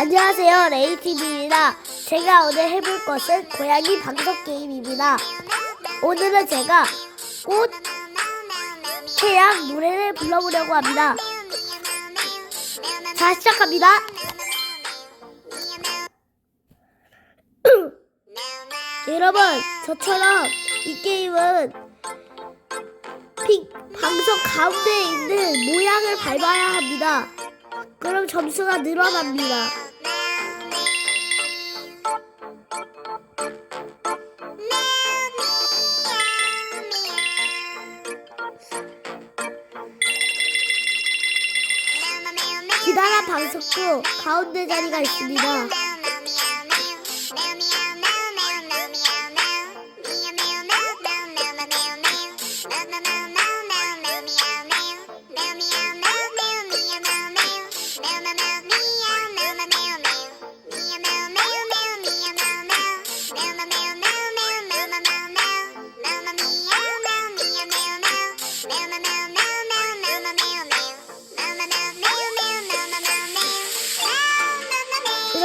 안녕하세요. 레이티비입니다. 제가 오늘 해볼 것은 고양이 방석 게임입니다. 오늘은 제가 꽃, 태양 노래를 불러보려고 합니다. 자 시작합니다. 여러분 저처럼 이 게임은 픽 방석 가운데에 있는 모양을 밟아야 합니다 그럼 점수가 늘어납니다. 기다란 방석도 가운데 자리가 있습니다.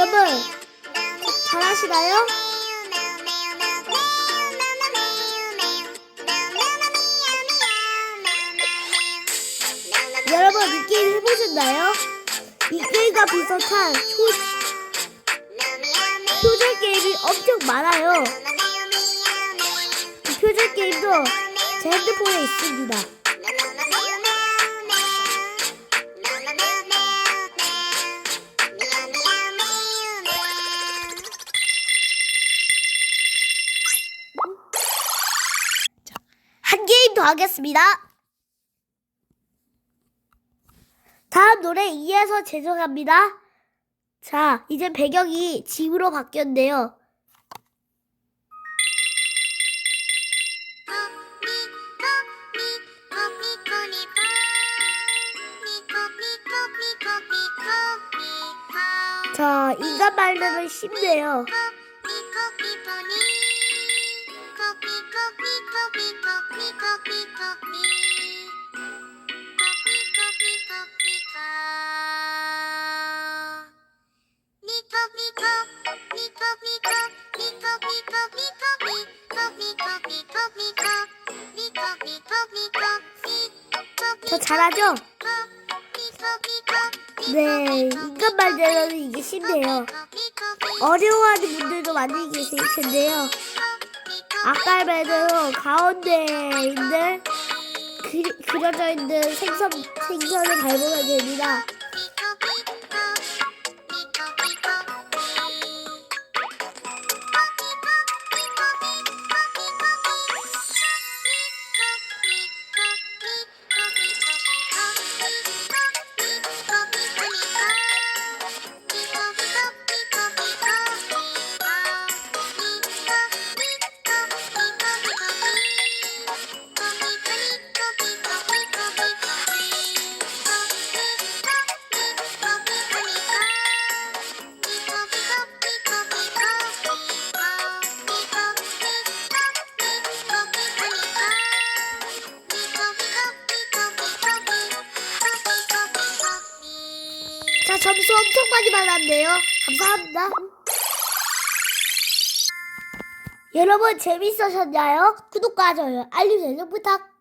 여러분 잘하시나요? 여러분 이 게임 해보셨나요? 이 게임과 비슷한 초, 표절 게임이 엄청 많아요. 이 표절 게임도 제 핸드폰에 있습니다. 더 하겠습니다. 다음 노래 이어서 제정합니다. 자, 이제 배경이 집으로 바뀌었네요. 자, 인간 말르는 쉽네요. 저 잘하죠? 네, 인간 말대로는 이게 쉽네요. 어려워하는 분들도 많이 계실 텐데요. 아까 말대로 가운데에 있는 그, 그려져 있는 생선, 생선을 밟으면 됩니다. 점수 엄청 많이 받았네요. 감사합니다. 여러분 재밌으셨나요? 구독과 좋아요, 알림 설정 부탁.